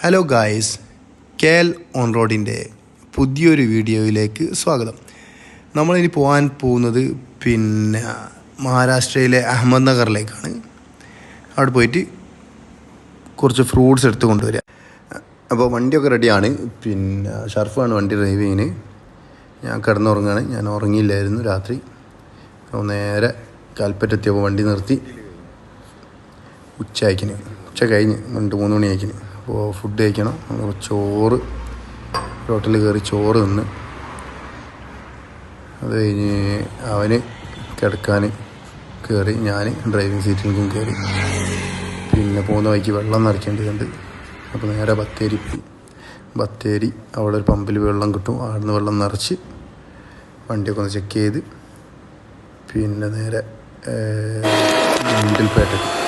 Hello guys കേൽ on റോഡിന്റെ പുതിയൊരു വീഡിയോയിലേക്ക് സ്വാഗതം. നമ്മളിനി പോകാൻ പോകുന്നത് പിന്നെ മഹാരാഷ്ട്രയിലെ അഹമ്മദ് നഗറിലേക്കാണ്. അവിടെ പോയിട്ട് കുറച്ച് ഫ്രൂട്ട്സ് എടുത്ത് കൊണ്ടുവരിക അപ്പോൾ വണ്ടിയൊക്കെ റെഡിയാണ്. പിന്നെ ഷർഫാണ് വണ്ടി ഡ്രൈവ് ചെയ്യുന്നത് ഞാൻ കിടന്നുറങ്ങുകയാണ് ഞാൻ ഉറങ്ങിയില്ലായിരുന്നു രാത്രി. അപ്പോൾ നേരെ കൽപ്പറ്റെത്തിയപ്പോൾ വണ്ടി നിർത്തി. ഉച്ച അയക്കിന് ഉച്ച കഴിഞ്ഞ് രണ്ട് മൂന്ന് മണി അയക്കിന് അപ്പോൾ ഫുഡ് കഴിക്കണം. ചോറ് ഹോട്ടലിൽ കയറി ചോറ് തിന്ന്. അത് കഴിഞ്ഞ് അവന് കിടക്കാൻ കയറി ഞാൻ ഡ്രൈവിംഗ് സീറ്റിലേക്കും കയറി പിന്നെ പോകുന്ന വഴിക്ക് വെള്ളം നിറയ്ക്കേണ്ടതുണ്ട്. അപ്പോൾ നേരെ ബത്തേരി പോയി. ബത്തേരി അവിടെ ഒരു പമ്പിൽ വെള്ളം കിട്ടും. അവിടുന്ന് വെള്ളം നിറച്ച് വണ്ടിയൊക്കെ ഒന്ന് ചെക്ക് ചെയ്ത് പിന്നെ നേരെ മുണ്ടിൽപേട്ടയ്ക്ക്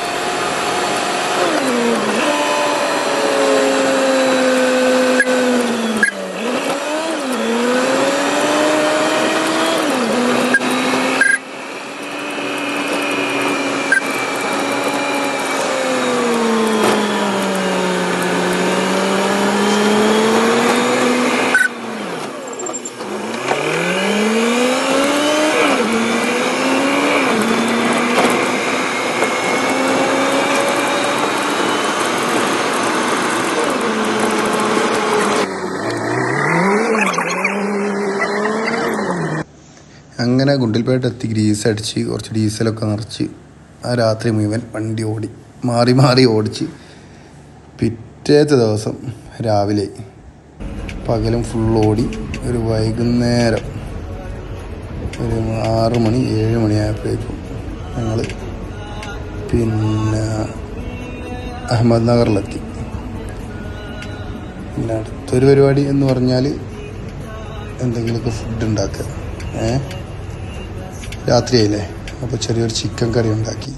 അങ്ങനെ ഗുണ്ടിൽപേട്ട എത്തി ഗ്രീസ് അടിച്ച് കുറച്ച് ഡീസലൊക്കെ നിറച്ച്. ആ രാത്രി മുഴുവൻ വണ്ടി ഓടി മാറി മാറി ഓടിച്ച്. പിറ്റേത്തെ ദിവസം രാവിലെ പകലും ഫുൾ ഓടി ഒരു വൈകുന്നേരം ഒരു ആറ് മണി ഏഴ് മണിയായപ്പോഴേക്കും ഞങ്ങൾ പിന്നെ അഹമ്മദ് നഗറിലെത്തി. പിന്നെ അടുത്തൊരു പരിപാടി എന്ന് പറഞ്ഞാൽ എന്തെങ്കിലുമൊക്കെ ഫുഡ് ഉണ്ടാക്കുക. ഏ? രാത്രിയായില്ലേ? അപ്പോൾ ചെറിയൊരു ചിക്കൻ കറി ഉണ്ടാക്കി.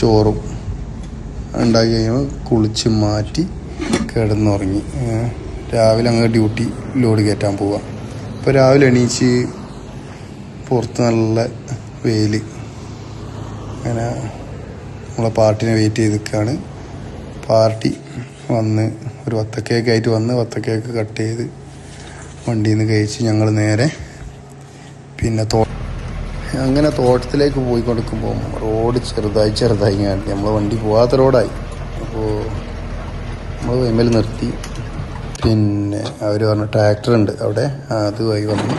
ചോറും. ഉണ്ടാക്കി കഴിയുമ്പോൾ കുളിച്ച് മാറ്റി കിടന്നുറങ്ങി. രാവിലെ അങ്ങ് ഡ്യൂട്ടി ലോഡ് കയറ്റാൻ പോവാം. അപ്പോൾ രാവിലെ എണീച്ച് പുറത്ത് നല്ല വെയിൽ അങ്ങനെ നമ്മളെ പാർട്ടിനെ വെയിറ്റ് ചെയ്ത് നിൽക്കുകയാണ് പാർട്ടി വന്ന് ഒരു വത്തക്കേക്ക് ആയിട്ട് വന്ന് വത്തക്കേക്ക് കട്ട് ചെയ്ത് വണ്ടിയിൽ നിന്ന് കഴിച്ച് ഞങ്ങൾ നേരെ പിന്നെ തോ അങ്ങനെ തോട്ടത്തിലേക്ക് പോയി കൊടുക്കുമ്പോൾ റോഡ് ചെറുതായി ചെറുതായി ഇങ്ങനെ നമ്മൾ വണ്ടി പോകാത്ത റോഡായി. അപ്പോൾ നമ്മൾ വൈമൽ നിർത്തി. പിന്നെ അവർ പറഞ്ഞു ട്രാക്ടർ ഉണ്ട് അവിടെ. അത് വഴി വന്ന്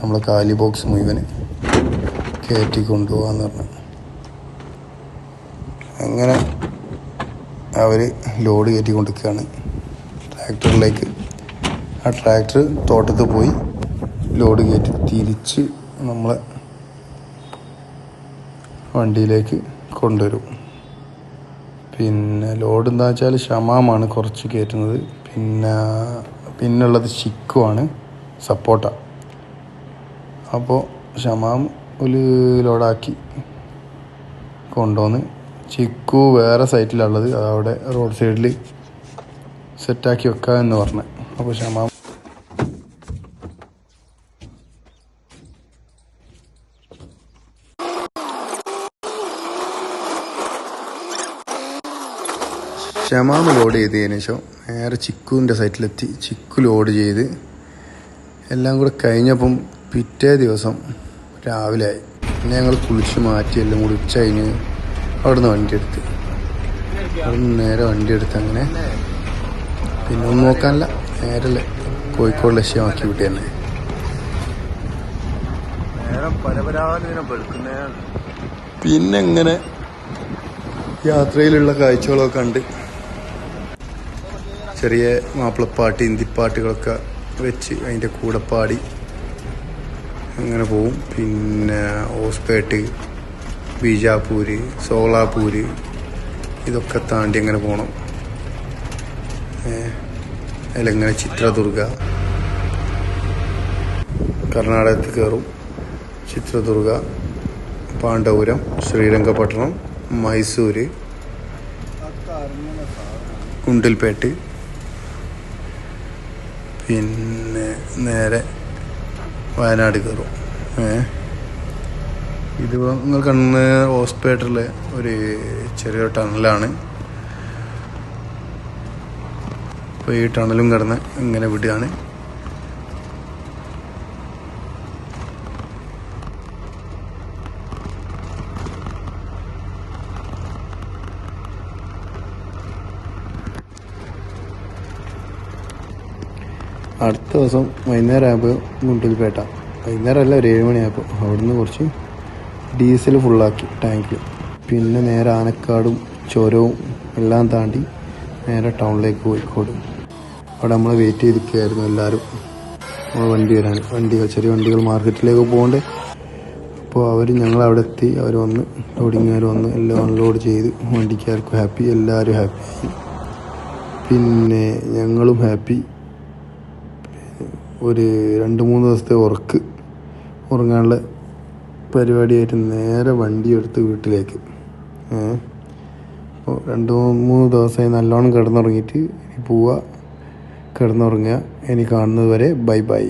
നമ്മൾ കാലി ബോക്സ് മുഴുവൻ കയറ്റി കൊണ്ടുപോകാന്ന് പറഞ്ഞു. അങ്ങനെ അവർ ലോഡ് കയറ്റി കൊണ്ടിരിക്കുകയാണ്. ട്രാക്ടറിലേക്ക് ആ ട്രാക്ടർ തോട്ടത്ത് പോയി. ലോഡ് കയറ്റി തിരിച്ച് നമ്മളെ വണ്ടിയിലേക്ക് കൊണ്ടുവരും. പിന്നെ ലോഡ് എന്താ വെച്ചാൽ ഷമാമാണ് കുറച്ച് കയറ്റുന്നത്. പിന്നെ പിന്നുള്ളത് ചിക്കുമാണ് സപ്പോട്ട. അപ്പോൾ ഷമാം ഒരു ലോഡാക്കി കൊണ്ടുവന്ന് ചിക്കു വേറെ സൈറ്റിലുള്ളത് അതവിടെ റോഡ് സൈഡിൽ സെറ്റാക്കി വെക്കുക എന്ന് പറഞ്ഞു. അപ്പോൾ ഷമാം ഷമാമ് ലോഡ് ചെയ്തതിന് ശേഷം നേരെ ചിക്കുവിന്റെ സൈറ്റിലെത്തി. ചിക്കു ലോഡ് ചെയ്ത് എല്ലാം കൂടെ കഴിഞ്ഞപ്പം പിറ്റേ ദിവസം രാവിലെ ആയി. പിന്നെ ഞങ്ങൾ കുളിച്ച് മാറ്റി എല്ലാം കൂടി ഉച്ച കഴിഞ്ഞ് അവിടുന്ന് വണ്ടി എടുത്ത്. അവിടുന്ന് നേരെ വണ്ടി എടുത്ത് അങ്ങനെ പിന്നെ ഒന്നും നോക്കാനില്ല. നേരെ കോഴിക്കോട് ലക്ഷ്യമാക്കി വിട്ടി തന്നെ. പിന്നെ എങ്ങനെ യാത്രയിലുള്ള കാഴ്ചകളൊക്കെ കണ്ട് ചെറിയ മാപ്പിളപ്പാട്ട് ഹിന്ദിപ്പാട്ടുകളൊക്കെ വെച്ച് അതിന്റെ കൂടെ പാടി അങ്ങനെ പോവും. പിന്നെ ഹോസ്പേട്ട് ബീജാപ്പൂര് സോളാപൂര് ഇതൊക്കെ താണ്ടി അങ്ങനെ പോകണം അതിലങ്ങനെ ചിത്രദുർഗ. കർണാടകത്തിൽ കയറും. ചിത്രദുർഗ പാണ്ഡപുരം ശ്രീരംഗപട്ടണം മൈസൂര് ഗുണ്ടിൽപേട്ട് പിന്നെ നേരെ വയനാട് കയറും. ഇത് നിങ്ങൾ കണ്ണ് ഹോസ്പിറ്റലിലെ ഒരു ചെറിയ ടണലാണ്. അപ്പോൾ ഈ ടണലും കിടന്ന് ഇങ്ങനെ വിടുകയാണ്. അടുത്ത ദിവസം വൈകുന്നേരം ആയപ്പോൾ മുണ്ടിൽപേട്ട വൈകുന്നേരം അല്ല ഒരു ഏഴ് മണിയായപ്പോൾ അവിടുന്ന് കുറച്ച് ഡീസൽ ഫുള്ളാക്കി ടാങ്കിൽ പിന്നെ നേരെ ആനക്കാടും ചുരവും എല്ലാം താണ്ടി നേരെ ടൗണിലേക്ക് കോഴിക്കോട്. അവിടെ നമ്മൾ വെയിറ്റ് ചെയ്തിരിക്കുകയായിരുന്നു എല്ലാവരും നമ്മൾ വണ്ടി വരാൻ വണ്ടികൾ ചെറിയ വണ്ടികൾ മാർക്കറ്റിലേക്ക് പോകണ്ടേ. അപ്പോൾ അവർ ഞങ്ങൾ അവിടെ എത്തി അവർ വന്ന് ലോഡിങ്ങുകാർ വന്ന് എല്ലാം അൺലോഡ് ചെയ്ത് വണ്ടിക്കാർക്കും ഹാപ്പി എല്ലാവരും ഹാപ്പി പിന്നെ ഞങ്ങളും ഹാപ്പി ഒരു രണ്ട് മൂന്ന് ദിവസത്തെ ഉറക്ക് ഉറങ്ങാനുള്ള പരിപാടിയായിട്ട് നേരെ വണ്ടി എടുത്ത് വീട്ടിലേക്ക്. അപ്പോൾ രണ്ട് മൂന്ന് ദിവസമായി നല്ലോണം കിടന്നുറങ്ങിയിട്ട് ഇനി പോവുക കിടന്നുറങ്ങുക ഇനി കാണുന്നത് വരെ ബൈ ബൈ.